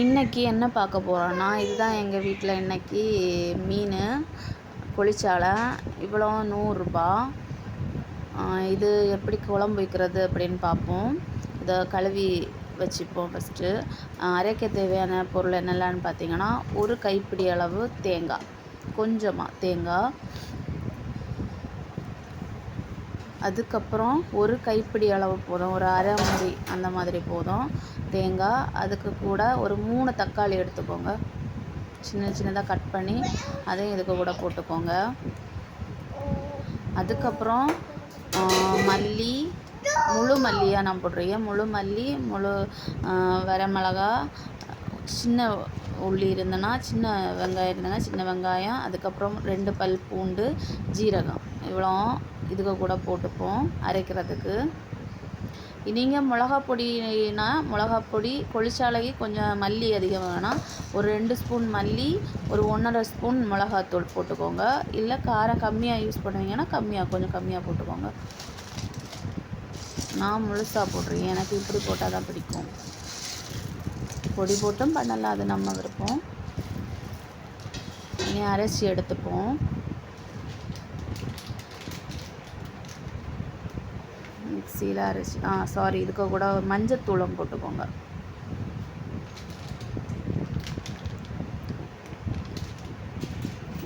இன்றைக்கி என்ன பார்க்க போகிறோன்னா இதுதான் எங்கள் வீட்டில் இன்றைக்கி மீன் பொளிச்சாலை இவ்வளோ நூறுரூபா. இது எப்படி குழம்பு வைக்கிறது அப்படின்னு பார்ப்போம். இதை கழுவி வச்சுப்போம் ஃபஸ்ட்டு அரைக்க தேவையான பொருள் என்னெல்லான்னு பார்த்தீங்கன்னா ஒரு கைப்பிடி அளவு தேங்காய் கொஞ்சமாக தேங்காய். அதுக்கப்புறம் ஒரு கைப்பிடி அளவு போதும் ஒரு அரை மூடி அந்த மாதிரி போதும். தேங்காய் அதுக்கு கூட ஒரு மூணு தக்காளி எடுத்துக்கோங்க. சின்ன சின்னதாக கட் பண்ணி அதையும் இதுக்கு கூட போட்டுக்கோங்க. அதுக்கப்புறம் மல்லி முழு மல்லியாக நான் போடுறேன் முழு மல்லி முழு வரமிளகா சின்ன உள்ளி இருந்ததுன்னா சின்ன வெங்காயம் இருந்ததுன்னா சின்ன வெங்காயம் அதுக்கப்புறம் ரெண்டு பல் பூண்டு ஜீரகம். இவ்வளோ இதுக்கு கூட போட்டுப்போம் அரைக்கிறதுக்கு. நீங்கள் மிளகா பொடினா மிளகா பொடி கொளிச்சாலைக்கு கொஞ்சம் மல்லி அதிகம் வேணாம் ஒரு ரெண்டு ஸ்பூன் மல்லி ஒரு ஒன்றரை ஸ்பூன் மிளகாத்தூள் போட்டுக்கோங்க. இல்லை காரம் கம்மியாக யூஸ் பண்ணுவீங்கன்னா கம்மியாக கொஞ்சம் கம்மியாக போட்டுக்கோங்க. நான் முழுசாக போட்டிருக்கேன் எனக்கு இப்படி போட்டால் தான் பிடிக்கும். பொடி போட்டும். பண்ணலாம். அது நம்ம விருப்பம். இனி அரைச்சி எடுத்துப்போம். மிக்சியில் அரைச்சி ஆ சாரி இதுக்கு கூட மஞ்சத்தூளம் போட்டுக்கோங்க.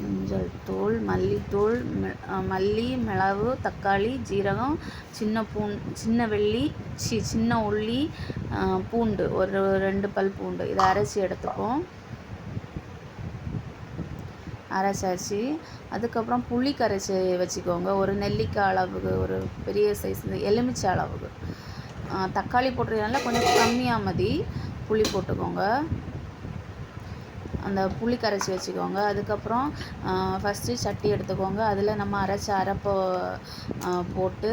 மஞ்சள் தூள் மல்லித்தூள் மல்லி மிளகு தக்காளி ஜீரகம் சின்ன பூண் சின்ன வெள்ளி சி சின்ன உள்ளி பூண்டு ஒரு ரெண்டு பல் பூண்டு. இதை அரைச்சி எடுத்துப்போம். அரைச்சாச்சு. அதுக்கப்புறம் புளி கரைச்சி வச்சுக்கோங்க. ஒரு நெல்லிக்காய் அளவுக்கு ஒரு பெரிய சைஸ் எலுமிச்சை அளவுக்கு. தக்காளி போட்டுறதுனால கொஞ்சம் கம்மியாக மதி. புளி போட்டுக்கோங்க. அந்த புளி கரைச்சி வச்சுக்கோங்க. அதுக்கப்புறம் ஃபஸ்ட்டு சட்டி எடுத்துக்கோங்க. அதில் நம்ம அரைச்ச அரைப்போ போட்டு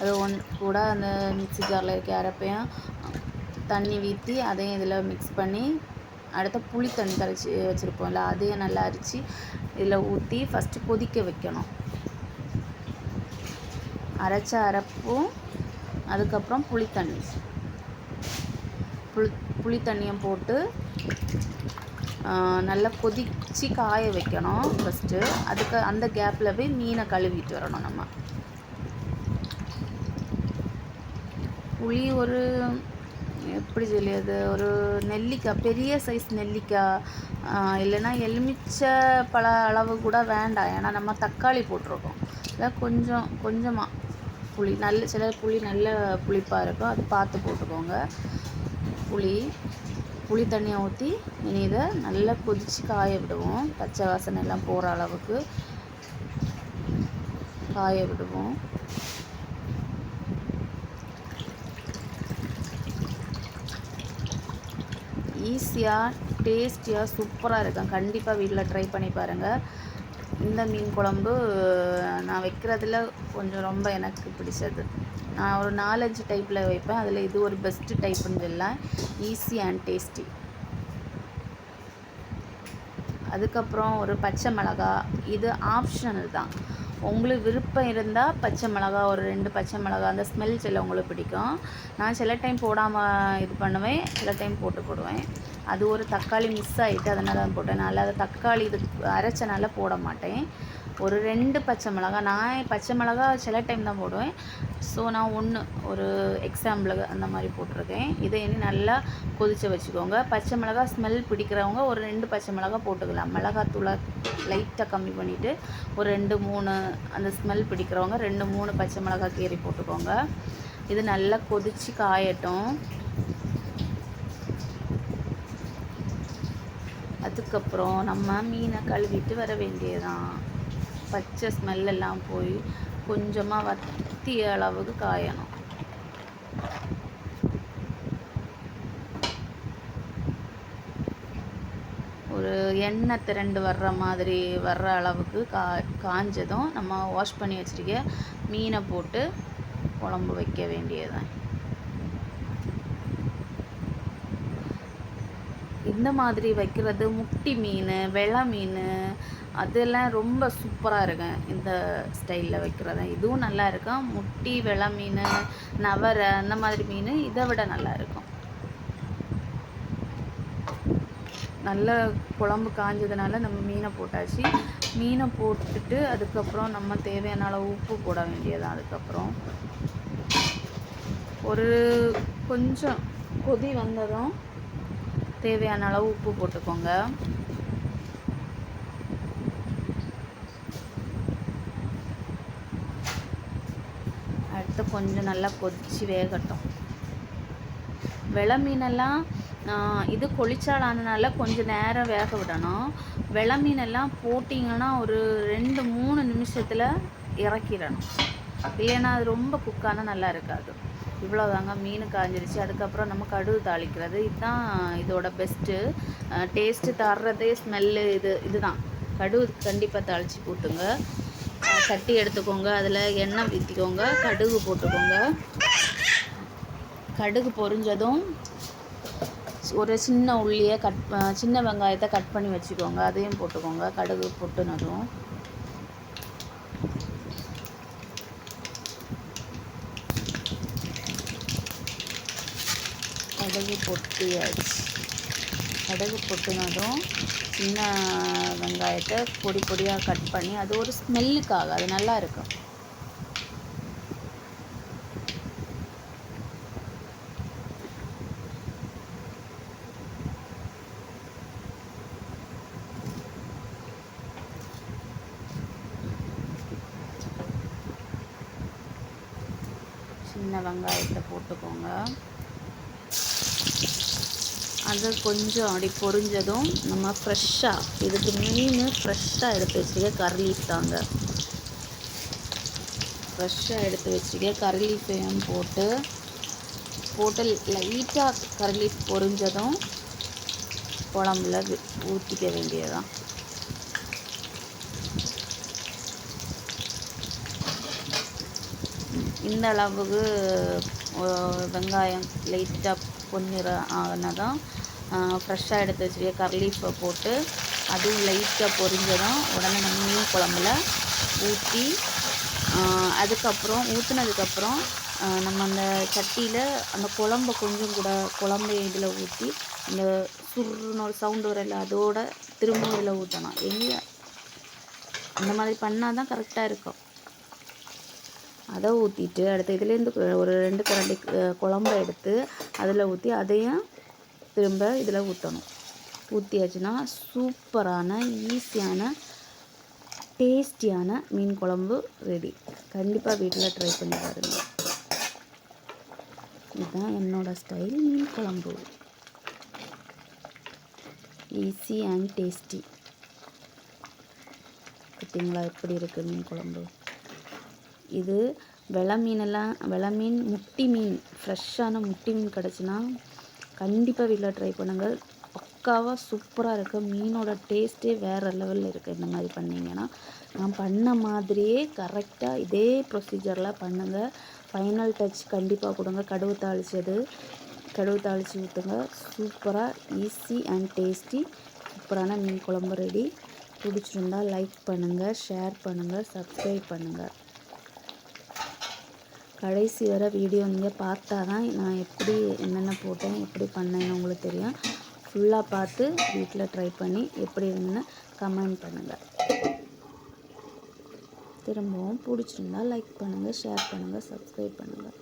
அது ஒன் கூட அந்த மிக்சி ஜாரில் இருக்க அரைப்பையும் தண்ணி ஊற்றி அதையும் இதில் மிக்ஸ் பண்ணி அடுத்து புளி தண்ணி கரைச்சி வச்சுருப்போம்ல அதையும் நல்லா அரித்து இதில் ஊற்றி ஃபஸ்ட்டு கொதிக்க வைக்கணும். அரைச்ச அரைப்பும் அதுக்கப்புறம் புளி தண்ணி. புளி புளி தண்ணியும் போட்டு நல்லா கொதித்து காய வைக்கணும் ஃபஸ்ட்டு அதுக்கு அந்த கேப்பில் போய் மீனை கழுவிட்டு வரணும் நம்ம. புளி ஒரு எப்படி சொல்லியது ஒரு நெல்லிக்காய் பெரிய சைஸ் நெல்லிக்காய் இல்லைன்னா எலுமிச்சை பல அளவு கூட வேண்டாம். ஏன்னா நம்ம தக்காளி போட்டிருக்கோம். இல்லை கொஞ்சம் கொஞ்சமாக புளி நல்ல சில புளி நல்ல புளிப்பாக இருக்கும். அது பார்த்து போட்டுக்கோங்க. புளி. புளி தண்ணியை ஊற்றி இனி இதை நல்லா கொதித்து காய விடுவோம். பச்சை வாசனை எல்லாம் போகிற அளவுக்கு காய விடுவோம். ஈஸியாக டேஸ்டியாக சூப்பராக இருக்கும். கண்டிப்பாக வீட்டில் ட்ரை பண்ணி பாருங்கள் இந்த மீன் குழம்பு நான் வைக்கிறதுல கொஞ்சம் ரொம்ப எனக்கு பிடிச்சது. நான் ஒரு நாலஞ்சு டைப்பில் வைப்பேன். அதில் இது ஒரு பெஸ்ட்டு டைப்புன்னு சொல்லலாம் ஈஸி அண்ட் டேஸ்டி அதுக்கப்புறம் ஒரு பச்சை மிளகா இது ஆப்ஷனல் தான். உங்களுக்கு விருப்பம் இருந்தால் பச்சை மிளகா ஒரு ரெண்டு பச்சை மிளகா அந்த ஸ்மெல் சில உங்களுக்கு பிடிக்கும். நான் சில டைம் போடாமல் இது பண்ணுவேன். சில டைம் போட்டு போடுவேன். அது ஒரு தக்காளி மிஸ் ஆகிட்டு அதனால் தான் போட்டேன் நல்லா தக்காளி இது அரைச்சனால போட மாட்டேன். ஒரு ரெண்டு பச்சை மிளகா நான் பச்சை மிளகா சில டைம் தான் போடுவேன். ஸோ நான் ஒன்று ஒரு எக்ஸாம்பிளுக்கு அந்த மாதிரி போட்டிருக்கேன். இதை இனி நல்லா கொதித்து வச்சுக்கோங்க. பச்சை மிளகா ஸ்மெல் பிடிக்கிறவங்க ஒரு ரெண்டு பச்சை மிளகா போட்டுக்கலாம். மிளகாத்தூளை லைட்டாக கம்மி பண்ணிவிட்டு ஒரு ரெண்டு மூணு அந்த ஸ்மெல் பிடிக்கிறவங்க ரெண்டு மூணு பச்சை மிளகா கீரி போட்டுக்கோங்க. இது நல்லா கொதித்து காயட்டும். அதுக்கப்புறம் நம்ம மீனை கழுவிட்டு வர வேண்டியதான் பச்சை ஸ்மெல்லெல்லாம் போய் கொஞ்சமாக வத்திய அளவுக்கு காயணும். ஒரு எண்ணெய் திரண்டு வர்ற மாதிரி வர்ற அளவுக்கு கா காஞ்சதும் நம்ம வாஷ் பண்ணி வச்சுருக்க மீனை போட்டு குழம்பு வைக்க வேண்டியதுதான். இந்த மாதிரி வைக்கிறது முட்டி மீன் வெள்ளை மீன் அதெல்லாம் ரொம்ப சூப்பராக இருக்கும் இந்த ஸ்டைலில் வைக்கிறது. இதுவும் நல்லா இருக்கும். முட்டி வெள்ளை மீன் நவரை அந்த மாதிரி மீன் இதை விட நல்லா இருக்கும். நல்ல குழம்பு காஞ்சதுனால நம்ம மீனை போட்டாச்சு. மீனை போட்டுட்டு அதுக்கப்புறம் நம்ம தேவையான அளவு உப்பு போட வேண்டியதான் அதுக்கப்புறம். ஒரு கொஞ்சம் கொதி வந்ததும் தேவையான அளவு உப்பு போட்டுக்கோங்க. அடுத்து கொஞ்சம் நல்லா கொதித்து வேகட்டும். வெள மீனெல்லாம் இது கொளிச்சாலானனால கொஞ்சம் நேரம் வேக விடணும். வெள மீனெல்லாம் போட்டிங்கன்னா ஒரு ரெண்டு மூணு நிமிஷத்தில் இறக்கிடணும். இல்லைன்னா அது ரொம்ப குக்கான நல்லா இருக்காது. இவ்வளோதாங்க மீன் காஞ்சிருச்சு. அதுக்கப்புறம் நம்ம கடுகு தாளிக்கிறது. இதுதான் இதோட பெஸ்ட்டு டேஸ்ட்டு தர்றதே ஸ்மெல்லு இது இதுதான். கடுகு கண்டிப்பாக தாளித்து போட்டுங்க. சட்டி எடுத்துக்கோங்க. அதில் எண்ணெய் ஊற்றிக்கோங்க கடுகு போட்டுக்கோங்க. கடுகு பொரிஞ்சதும் ஒரு சின்ன உள்ளியை கட் சின்ன வெங்காயத்தை கட் பண்ணி வச்சுக்கோங்க. அதையும் போட்டுக்கோங்க. கடுகு பொட்டுனதும். கடுகு பொட்டியாச்சு கடுகு பொட்டினதும் சின்ன வெங்காயத்தை பொடி பொடியாக கட் பண்ணி அது ஒரு ஸ்மெல்லுக்காக அது நல்லா இருக்கும். சின்ன வெங்காயத்தை போட்டுக்கோங்க. அது கொஞ்சம் அப்படி பொரிஞ்சதும் நம்ம ஃப்ரெஷ்ஷாக இதுக்கு மீன் ஃப்ரெஷ்ஷாக எடுத்து வச்சுக்க கர்லீஃப் தாங்க. ஃப்ரெஷ்ஷாக எடுத்து வச்சுக்க கர்லீஃபையும் போட்டு போட்டு லைட்டாக கர்லீஃப் பொரிஞ்சதும் குழம்புல ஊற்றிக்க வேண்டியதான் இந்த அளவுக்கு வெங்காயம் லைட்டாக பொன்னிறம் தான் ஃப்ரெஷ்ஷாக எடுத்து வச்சுருக்க கர்லீஃபை போட்டு அதுவும் லைட்டாக பொரிஞ்சதும் உடனே நம்ம மீன் குழம்புல ஊற்றி அதுக்கப்புறம் ஊற்றுனதுக்கப்புறம் நம்ம அந்த சட்டியில் அந்த குழம்ப கொஞ்சம் கூட குழம்பு இதில் ஊற்றி அந்த சுருன்னு ஒரு சவுண்டு வரல அதோட திரும்ப இதில் ஊற்றணும் எங்கே அந்த மாதிரி பண்ணால் தான் கரெக்டாக இருக்கும். அதை ஊற்றிட்டு அடுத்து இதுலேருந்து ஒரு ரெண்டு கரண்டி குழம்ப எடுத்து அதில் ஊற்றி அதையும் திரும்ப இதில் ஊற்றணும். ஊற்றியாச்சுன்னா சூப்பரான ஈஸியான டேஸ்டியான மீன் குழம்பு ரெடி கண்டிப்பாக வீட்டில் ட்ரை பண்ணி பாருங்கள் இதுதான் என்னோடய ஸ்டைல் மீன் குழம்பு. ஈஸி அண்ட் டேஸ்டி பார்த்தீங்களா எப்படி இருக்குது மீன் குழம்பு? இது வெலை மீனெல்லாம் வெலை மீன் முட்டி மீன் ஃப்ரெஷ்ஷான முட்டி மீன் கிடச்சின்னா கண்டிப்பாக வீட்டில் ட்ரை பண்ணுங்கள் பக்காவாக சூப்பராக இருக்குது மீனோட டேஸ்ட்டே வேறு லெவலில் இருக்குது இந்த மாதிரி பண்ணிங்கன்னா. நான் பண்ண மாதிரியே கரெக்டாக இதே ப்ரொசீஜரில் பண்ணுங்கள் ஃபைனல் டச் கண்டிப்பாக கொடுங்க. கடுவு தாளித்தது கடுவு தாளித்து ஊற்றுங்க சூப்பராக ஈஸி அண்ட் டேஸ்டி சூப்பரான மீன் குழம்பு ரெடி பிடிச்சிருந்தா லைக் பண்ணுங்கள் ஷேர் பண்ணுங்கள் சப்ஸ்கிரைப் பண்ணுங்கள் கடைசி வர வீடியோ நீங்கள் பார்த்தா தான் நான் எப்படி என்னென்ன போட்டேன் எப்படி பண்ணேன்னு உங்களுக்கு தெரியும். ஃபுல்லாக பார்த்து வீட்டில் ட்ரை பண்ணி எப்படி இருந்ததுன்னு கமெண்ட் பண்ணுங்கள் திரும்பவும் பிடிச்சிருந்தா லைக் பண்ணுங்கள் ஷேர் பண்ணுங்கள் சப்ஸ்கிரைப் பண்ணுங்கள்